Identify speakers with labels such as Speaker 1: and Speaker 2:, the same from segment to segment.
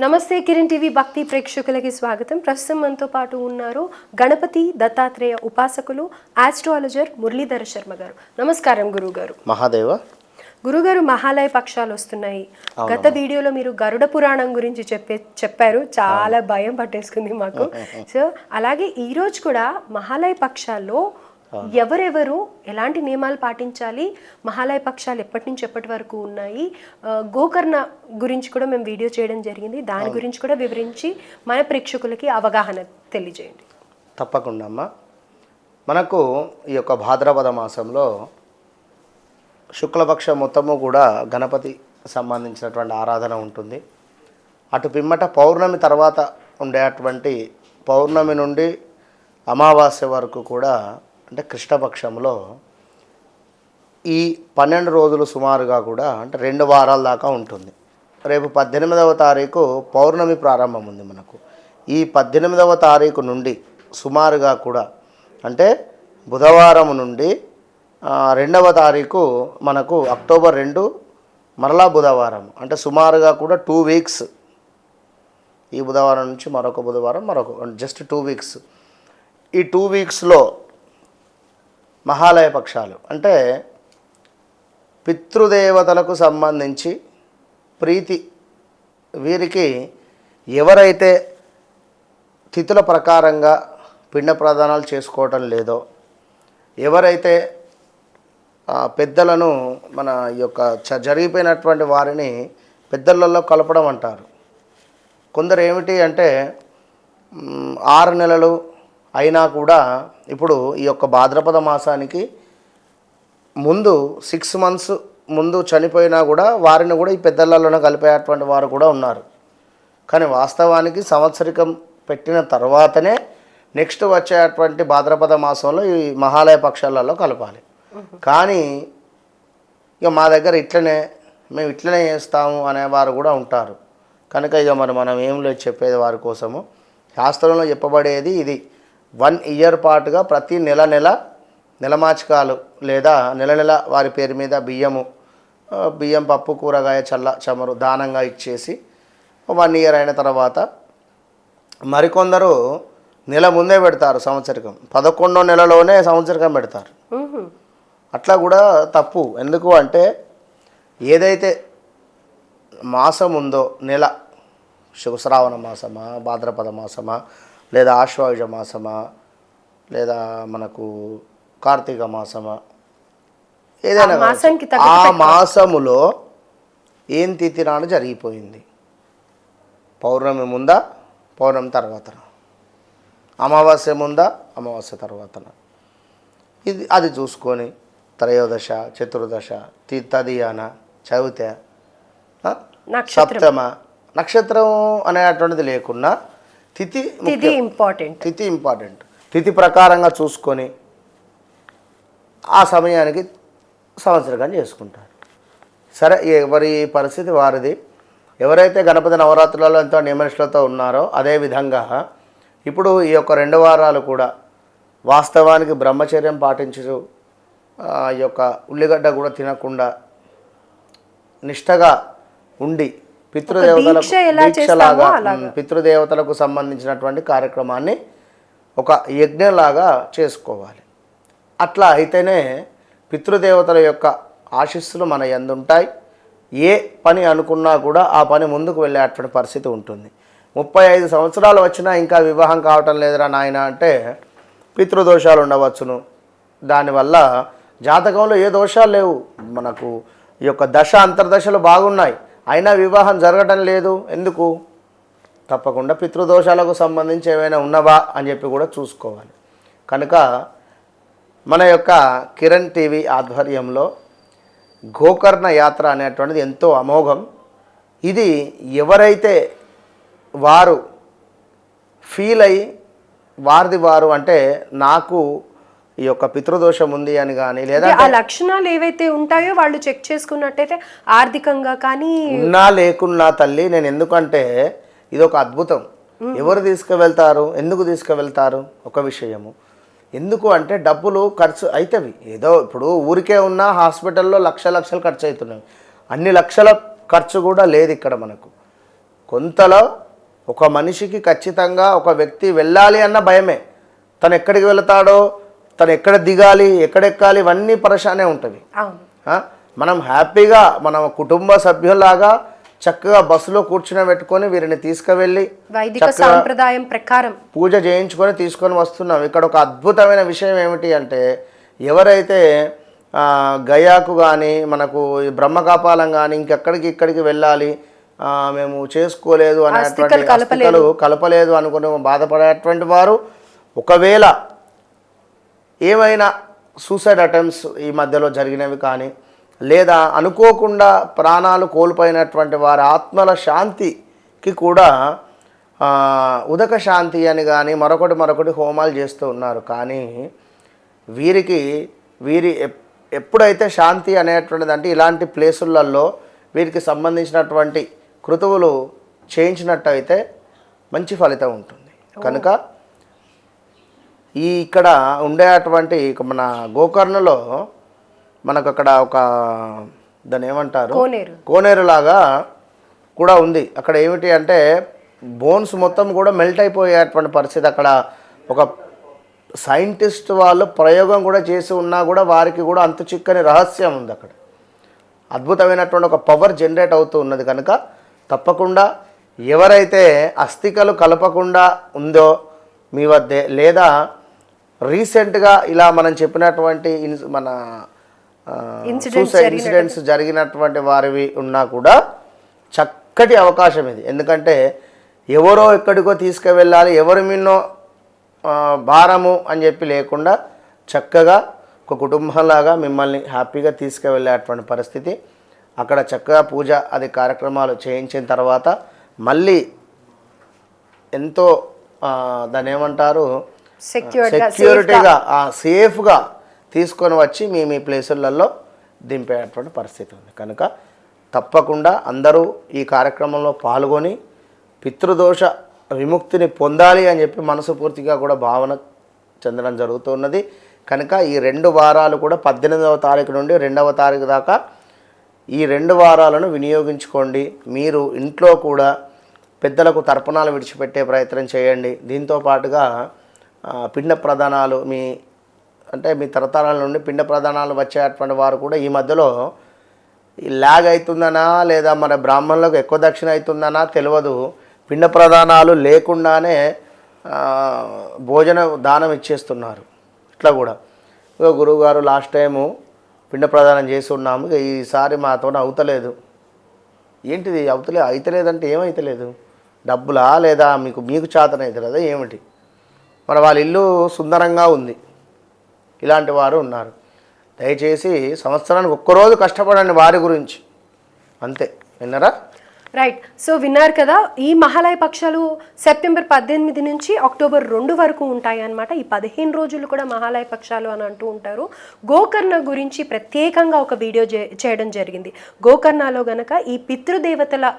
Speaker 1: నమస్తే కిరణ్ టీవీ భక్తి ప్రేక్షకులకి స్వాగతం. ప్రస్తుతం మనతో పాటు ఉన్నారు గణపతి దత్తాత్రేయ ఉపాసకులు ఆస్ట్రాలజర్ మురళీధర శర్మ గారు. నమస్కారం గురువు గారు
Speaker 2: మహాదేవ.
Speaker 1: గురుగారు మహాలయ పక్షాలు వస్తున్నాయి. గత వీడియోలో మీరు గరుడ పురాణం గురించి చెప్పే చెప్పారు. చాలా భయం పట్టేసుకుంది మాకు. సో అలాగే ఈ రోజు కూడా మహాలయ పక్షాల్లో ఎవరెవరు ఎలాంటి నియమాలు పాటించాలి మహాలయ పక్షాలు ఎప్పటి నుంచి ఎప్పటి వరకు ఉన్నాయి గోకర్ణ గురించి కూడా మేము వీడియో చేయడం జరిగింది. దాని గురించి కూడా వివరించి మన ప్రేక్షకులకి అవగాహన తెలియజేయండి.
Speaker 2: తప్పకుండా అమ్మా. మనకు ఈ యొక్క భాద్రపద మాసంలో శుక్లపక్షం మొత్తము కూడా గణపతి సంబంధించినటువంటి ఆరాధన ఉంటుంది. అటు పిమ్మట పౌర్ణమి తర్వాత ఉండేటువంటి పౌర్ణమి నుండి అమావాస్య వరకు కూడా అంటే కృష్ణపక్షంలో ఈ పన్నెండు రోజులు సుమారుగా కూడా అంటే రెండు వారాల దాకా ఉంటుంది. రేపు పద్దెనిమిదవ తారీఖు పౌర్ణమి ప్రారంభం ఉంది మనకు. ఈ పద్దెనిమిదవ తారీఖు నుండి సుమారుగా కూడా అంటే బుధవారం నుండి రెండవ తారీఖు మనకు అక్టోబర్ రెండు మరలా బుధవారం. అంటే సుమారుగా కూడా టూ వీక్స్. ఈ బుధవారం నుంచి మరొక బుధవారం మరొక జస్ట్ టూ వీక్స్. ఈ టూ వీక్స్లో మహాలయ పక్షాలు. అంటే పితృదేవతలకు సంబంధించి ప్రీతి వీరికి ఎవరైతే తిథుల ప్రకారంగా పిండ ప్రదానాలు చేసుకోవటం లేదో ఎవరైతే పెద్దలను మన ఈ యొక్క చ- జరిగిపోయినటువంటి వారిని పెద్దలలో కలపడం అంటారు. కొందరు ఏమిటి అంటే ఆరు నెలలు అయినా కూడా ఇప్పుడు ఈ యొక్క భాద్రపద మాసానికి ముందు సిక్స్ మంత్స్ ముందు చనిపోయినా కూడా వారిని కూడా ఈ పెద్దలలోనే కలిపేటువంటి వారు కూడా ఉన్నారు. కానీ వాస్తవానికి సంవత్సరికం పెట్టిన తర్వాతనే నెక్స్ట్ వచ్చేటువంటి భాద్రపద మాసంలో ఈ మహాలయ పక్షాలలో కలపాలి. కానీ ఇక మా దగ్గర ఇట్లనే మేము ఇట్లనే చేస్తాము అనేవారు కూడా ఉంటారు. కనుక ఇక మరి మనం ఏం లేదు చెప్పేది వారి కోసము. శాస్త్రంలో చెప్పబడేది ఇది. వన్ ఇయర్ పాటుగా ప్రతి నెల నెల నెలమాచకాలు లేదా నెల నెల వారి పేరు మీద బియ్యము బియ్యం పప్పు కూరగాయ చల్ల చమరు దానంగా ఇచ్చేసి వన్ ఇయర్ అయిన తర్వాత మరికొందరు నెల ముందే పెడతారు సంవత్సరికం. పదకొండో నెలలోనే సంవత్సరికం పెడతారు. అట్లా కూడా తప్పు. ఎందుకు అంటే ఏదైతే మాసం ఉందో నెల శు- శ్రావణ మాసమా భాద్రపద మాసమా లేదా ఆశ్వాయుజ మాసమా లేదా మనకు కార్తీక మాసమా ఏదైనా
Speaker 1: ఆ
Speaker 2: మాసములో ఏం తిథి నాడు జరిగిపోయింది? పౌర్ణమి ముందా పౌర్ణమి తర్వాత అమావాస్య ముందా అమావాస్య తర్వాత ఇది అది చూసుకొని త్రయోదశ చతుర్దశ తదియాన చవిత సప్తమ నక్షత్రం అనేటువంటిది లేకున్నా తిథి
Speaker 1: ఇది ఇంపార్టెంట్
Speaker 2: తిథి ఇంపార్టెంట్ తిథి ప్రకారంగా చూసుకొని ఆ సమయానికి సంవత్సరంగా చేసుకుంటారు. సరే ఎవరి పరిస్థితి వారిది? ఎవరైతే గణపతి నవరాత్రులలో ఎంతో నియమనిష్టలతో ఉన్నారో అదే విధంగా ఇప్పుడు ఈ యొక్క రెండు వారాలు కూడా వాస్తవానికి బ్రహ్మచర్యం పాటించు ఆ, ఈ యొక్క ఉల్లిగడ్డ కూడా తినకుండా నిష్టగా ఉండి పితృదేవతలకు దీక్షలాగా పితృదేవతలకు సంబంధించినటువంటి కార్యక్రమాన్ని ఒక యజ్ఞంలాగా చేసుకోవాలి. అట్లా అయితేనే పితృదేవతల యొక్క ఆశీస్సులు మన ఎందుంటాయి ఏ పని అనుకున్నా కూడా ఆ పని ముందుకు వెళ్ళేటువంటి పరిస్థితి ఉంటుంది. ముప్పై ఐదు సంవత్సరాలు వచ్చినా ఇంకా వివాహం కావటం లేదురా నాయన అంటే పితృదోషాలు ఉండవచ్చును. దానివల్ల జాతకంలో ఏ దోషాలు లేవు. మనకు ఈ యొక్క దశ అంతర్దశలు బాగున్నాయి. అయినా వివాహం జరగటం లేదు. ఎందుకు? తప్పకుండా పితృదోషాలకు సంబంధించి ఏమైనా ఉన్నవా అని చెప్పి కూడా చూసుకోవాలి. కనుక మన యొక్క కిరణ్ టీవీ ఆధ్వర్యంలో గోకర్ణ యాత్ర అనేటువంటిది ఎంతో అమోఘం. ఇది ఎవరైతే వారు ఫీల్ అయ్యి వారిది వారు అంటే నాకు ఈ యొక్క పితృదోషం ఉంది అని కానీ లేదా
Speaker 1: ఆ లక్షణాలు ఏవైతే ఉంటాయో వాళ్ళు చెక్ చేసుకున్నట్టయితే ఆర్థికంగా కానీ
Speaker 2: ఉన్నా లేకున్నా తల్లి నేను ఎందుకంటే ఇది ఒక అద్భుతం ఎవరు తీసుకువెళ్తారు? ఎందుకు తీసుకువెళ్తారు? ఒక విషయము. ఎందుకు అంటే డబ్బులు ఖర్చు అవుతాయి ఏదో ఇప్పుడు ఊరికే ఉన్న హాస్పిటల్లో లక్ష లక్షలు ఖర్చు అవుతున్నాయి అన్ని లక్షల ఖర్చు కూడా లేదు ఇక్కడ మనకు. కొంతలో ఒక మనిషికి ఖచ్చితంగా ఒక వ్యక్తి వెళ్ళాలి అన్న భయమే. తను ఎక్కడికి వెళతాడో తను ఎక్కడ దిగాలి ఎక్కడెక్కాలి ఇవన్నీ పరేషానే ఉంటుంది? మనం హ్యాపీగా మన కుటుంబ సభ్యులాగా చక్కగా బస్సులో కూర్చుని పెట్టుకొని వీరిని తీసుకువెళ్ళి
Speaker 1: వైదిక సాంప్రదాయం ప్రకారం.
Speaker 2: పూజ చేయించుకొని తీసుకొని వస్తున్నాం. ఇక్కడ ఒక అద్భుతమైన విషయం ఏమిటి అంటే ఎవరైతే గయాకు కానీ మనకు ఈ బ్రహ్మకాపాలం కానీ ఇంకెక్కడికి ఇక్కడికి వెళ్ళాలి మేము చేసుకోలేదు అనేటువంటి కలపలేదు అనుకుని బాధపడేటువంటి వారు ఒకవేళ ఏమైనా సూసైడ్ అటెంప్ట్స్ ఈ మధ్యలో జరిగినవి కానీ లేదా అనుకోకుండా ప్రాణాలు కోల్పోయినటువంటి వారి ఆత్మల శాంతికి కూడా ఉదక శాంతి అని కానీ మరొకటి మరొకటి హోమాలు చేస్తూ ఉన్నారు. కానీ వీరికి వీరి ఎప్- ఎప్పుడైతే శాంతి అనేటువంటిది అంటే ఇలాంటి ప్లేసులలో వీరికి సంబంధించినటువంటి కృతువులు చేయించినట్టయితే మంచి ఫలితం ఉంటుంది. కనుక ఈ ఇక్కడ ఉండేటువంటి ఇక మన గోకర్ణలో మనకు అక్కడ ఒక దాన్ని ఏమంటారు?
Speaker 1: కోనేరు.
Speaker 2: కోనేరులాగా కూడా ఉంది. అక్కడ ఏమిటి అంటే బోన్స్ మొత్తం కూడా మెల్ట్ అయిపోయేటువంటి పరిస్థితి. అక్కడ ఒక సైంటిస్ట్ వాళ్ళు ప్రయోగం కూడా చేసి ఉన్నా కూడా వారికి కూడా అంతు చిక్కని రహస్యం ఉంది అక్కడ. అద్భుతమైనటువంటి ఒక పవర్ జనరేట్ అవుతూ ఉన్నది కనుక తప్పకుండా ఎవరైతే అస్థికలు కలపకుండా ఉందో మీ వద్దే లేదా రీసెంట్గా ఇలా మనం చెప్పినటువంటి ఇన్స్- మన సూసైడ్ ఇన్సిడెంట్స్ జరిగినటువంటి వారివి ఉన్నా కూడా చక్కటి అవకాశం ఇది. ఎందుకంటే ఎవరో ఎక్కడికో తీసుకువెళ్ళాలి ఎవరి మిన్నో భారము అని చెప్పి లేకుండా చక్కగా ఒక కుటుంబంలాగా మిమ్మల్ని హ్యాపీగా తీసుకువెళ్ళేటువంటి పరిస్థితి. అక్కడ చక్కగా పూజ అది కార్యక్రమాలు చేయించిన తర్వాత మళ్ళీ ఎంతో దాన్ని ఏమంటారు? సెక్యూరిటీగా సేఫ్గా తీసుకొని వచ్చి మీ మీ ప్లేసులలో దింపేటువంటి పరిస్థితి ఉంది. కనుక తప్పకుండా అందరూ ఈ కార్యక్రమంలో పాల్గొని పితృదోష విముక్తిని పొందాలి అని చెప్పి మనసుపూర్తిగా కూడా భావన చెందడం జరుగుతున్నది కనుక ఈ రెండు వారాలు కూడా పద్దెనిమిదవ తారీఖు నుండి రెండవ తారీఖు దాకా ఈ రెండు వారాలను వినియోగించుకోండి. మీరు ఇంట్లో కూడా పెద్దలకు తర్పణాలు విడిచిపెట్టే ప్రయత్నం చేయండి. దీంతో పాటుగా పిండ ప్రధానాలు మీ అంటే మీ తరతరాల నుండి పిండ ప్రధానాలు వచ్చేటువంటి వారు కూడా ఈ మధ్యలో ఈ ల్యాగ్ అవుతుందనా లేదా మన బ్రాహ్మణులకు ఎక్కువ దక్షిణ అవుతుందనా తెలియదు. పిండ ప్రధానాలు లేకుండానే భోజన దానం ఇచ్చేస్తున్నారు. ఇట్లా కూడా. ఇక గురువుగారు లాస్ట్ టైము పిండ ప్రదానం చేసి ఉన్నాము ఇక ఈసారి మాతో అవుతలేదు. ఏంటిది? అవుతలే అవుతలేదంటే ఏమైతలేదు డబ్బులా లేదా మీకు మీకు చేతనవుతలేదా ఏమిటి? మరి వాళ్ళ ఇల్లు సుందరంగా ఉంది. ఇలాంటి వారు ఉన్నారు. దయచేసి సంవత్సరానికి ఒక్కరోజు కష్టపడండి వారి గురించి. అంతే. విన్నరా?
Speaker 1: రైట్ సో విన్నారు కదా ఈ మహాలయ పక్షాలు సెప్టెంబర్ పద్దెనిమిది నుంచి అక్టోబర్ రెండు వరకు ఉంటాయి అన్నమాట. ఈ పదిహేను రోజులు కూడా మహాలయ పక్షాలు అని అంటూ ఉంటారు. గోకర్ణ గురించి ప్రత్యేకంగా ఒక వీడియో చే- చేయడం జరిగింది. గోకర్ణలో గనక ఈ పితృదేవతల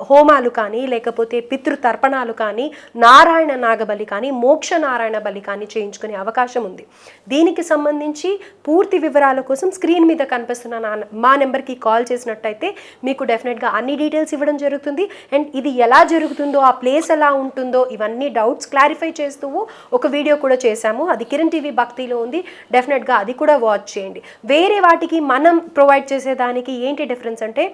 Speaker 1: హోమాలు కానీ లేకపోతే పితృ తర్పణాలు కానీ నారాయణ నాగబలి కానీ మోక్ష నారాయణ బలి కానీ చేయించుకునే అవకాశం ఉంది. దీనికి సంబంధించి పూర్తి వివరాల కోసం స్క్రీన్ మీద కనిపిస్తున్న నా మా నెంబర్కి కాల్ చేసినట్టయితే మీకు డెఫినెట్గా అన్ని డీటెయిల్స్ ఇవ్వడం జరుగుతుంది. అండ్ ఇది ఎలా జరుగుతుందో ఆ ప్లేస్ ఎలా ఉంటుందో ఇవన్నీ డౌట్స్ క్లారిఫై చేస్తూ ఒక వీడియో కూడా చేశాము. అది కిరణ్ టీవీ భక్తిలో ఉంది. డెఫినెట్గా అది కూడా వాచ్ చేయండి. వేరే వాటికి మనం ప్రొవైడ్ చేసేదానికి ఏంటి డిఫరెన్స్ అంటే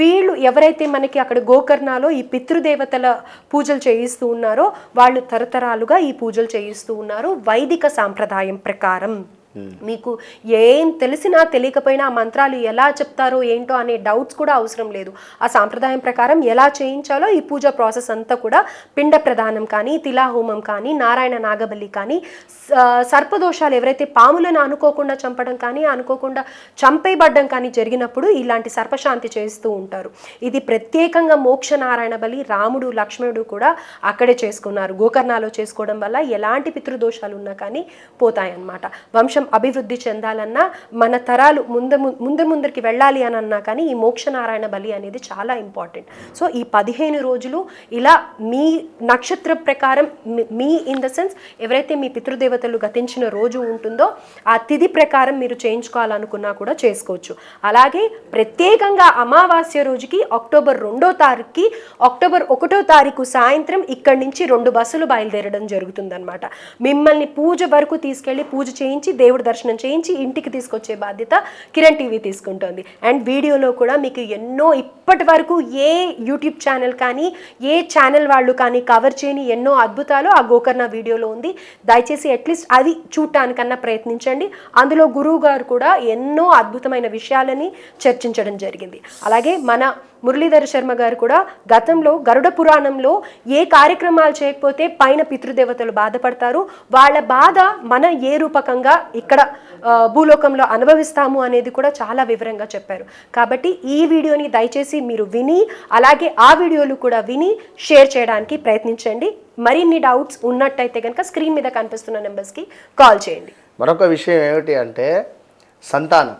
Speaker 1: వీళ్ళు ఎవరైతే మనకి అక్కడ గోకర్ణలో ఈ పితృదేవతల పూజలు చేయిస్తూ ఉన్నారో వాళ్ళు తరతరాలుగా ఈ పూజలు చేయిస్తూ ఉన్నారు. వైదిక సాంప్రదాయం ప్రకారం. Hmm. మీకు ఏం తెలిసినా తెలియకపోయినా ఆ మంత్రాలు ఎలా చెప్తారో ఏంటో అనే డౌట్స్ కూడా అవసరం లేదు. ఆ సాంప్రదాయం ప్రకారం ఎలా చేయించాలో ఈ పూజ ప్రాసెస్ అంతా కూడా పిండ ప్రదానం కానీ తిలాహోమం కానీ నారాయణ నాగబలి కానీ స- సర్పదోషాలు ఎవరైతే పాములను అనుకోకుండా చంపడం కానీ అనుకోకుండా చంపేయబడ్డం కానీ జరిగినప్పుడు ఇలాంటి సర్పశాంతి చేస్తూ ఉంటారు. ఇది ప్రత్యేకంగా మోక్ష నారాయణ బలి రాముడు లక్ష్మణుడు కూడా అక్కడే చేసుకున్నారు. గోకర్ణాలో చేసుకోవడం వల్ల ఎలాంటి పితృదోషాలు ఉన్నా కానీ పోతాయన్నమాట. వంశం ప్రపంచం అభివృద్ధి చెందాలన్నా మన తరాలు ముందు ముందు ముందరికి వెళ్ళాలి అని అన్నా కానీ ఈ మోక్షనారాయణ బలి అనేది చాలా ఇంపార్టెంట్. సో ఈ పదిహేను రోజులు ఇలా మీ నక్షత్ర ప్రకారం మీ- ఇన్ ద సెన్స్ ఎవరైతే మీ పితృదేవతలు గతించిన రోజు ఉంటుందో ఆ తిథి ప్రకారం మీరు చేయించుకోవాలనుకున్నా కూడా చేసుకోవచ్చు. అలాగే ప్రత్యేకంగా అమావాస్య రోజుకి అక్టోబర్ రెండో తారీఖుకి అక్టోబర్ ఒకటో తారీఖు సాయంత్రం ఇక్కడి నుంచి రెండు బస్సులు బయలుదేరడం జరుగుతుందన్నమాట. మిమ్మల్ని పూజ వరకు తీసుకెళ్ళి పూజ చేయించి దేవుడు దర్శనం చేయించి ఇంటికి తీసుకొచ్చే బాధ్యత కిరణ్ టీవీ తీసుకుంటుంది. అండ్ వీడియోలో కూడా మీకు ఎన్నో ఇప్పటి వరకు ఏ యూట్యూబ్ ఛానల్ కానీ ఏ ఛానల్ వాళ్ళు కానీ కవర్ చేయని ఎన్నో అద్భుతాలు ఆ గోకర్ణ వీడియోలో ఉంది. దయచేసి అట్లీస్ట్ అది చూడటానికన్నా ప్రయత్నించండి. అందులో గురువు గారు కూడా ఎన్నో అద్భుతమైన విషయాలని చర్చించడం జరిగింది. అలాగే మన మురళీధర శర్మ గారు కూడా గతంలో గరుడ పురాణంలో ఏ కార్యక్రమాలు చేయకపోతే పైన పితృదేవతలు బాధపడతారు. వాళ్ళ బాధ మన ఏ రూపకంగా ఇక్కడ భూలోకంలో అనుభవిస్తాము అనేది కూడా చాలా వివరంగా చెప్పారు. కాబట్టి ఈ వీడియోని దయచేసి మీరు విని అలాగే ఆ వీడియోలు కూడా విని షేర్ చేయడానికి ప్రయత్నించండి. మరిన్ని డౌట్స్ ఉన్నట్టయితే కనుక స్క్రీన్ మీద కనిపిస్తున్న నెంబర్స్కి కాల్ చేయండి.
Speaker 2: మరొక విషయం ఏమిటి అంటే సంతానం.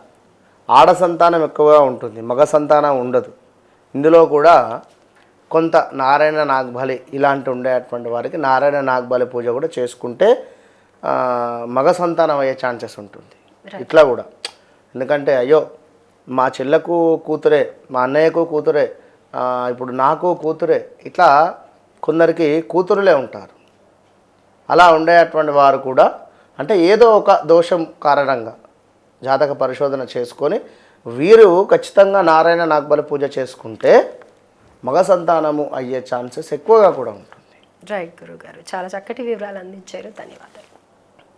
Speaker 2: ఆడ సంతానం ఎక్కువగా ఉంటుంది మగ సంతానం ఉండదు. ఇందులో కూడా కొంత నారాయణ నాగబలి ఇలాంటి ఉండేటువంటి వారికి నారాయణ నాగబలి పూజ కూడా చేసుకుంటే మగ సంతానం అయ్యే ఛాన్సెస్ ఉంటుంది. ఇట్లా కూడా. ఎందుకంటే అయ్యో మా చెల్లకు కూతురే మా అన్నయ్యకు కూతురే ఇప్పుడు నాకు కూతురే ఇట్లా కొందరికి కూతురులే ఉంటారు. అలా ఉండేటువంటి వారు కూడా అంటే ఏదో ఒక దోషం కారణంగా జాతక పరిశోధన చేసుకొని వీరు ఖచ్చితంగా నారాయణ నాగబలి పూజ చేసుకుంటే మగ సంతానము అయ్యే ఛాన్సెస్ ఎక్కువగా కూడా ఉంటుంది.
Speaker 1: రైట్ గురువు గారు చాలా చక్కటి వివరాలు అందించారు. ధన్యవాదాలు.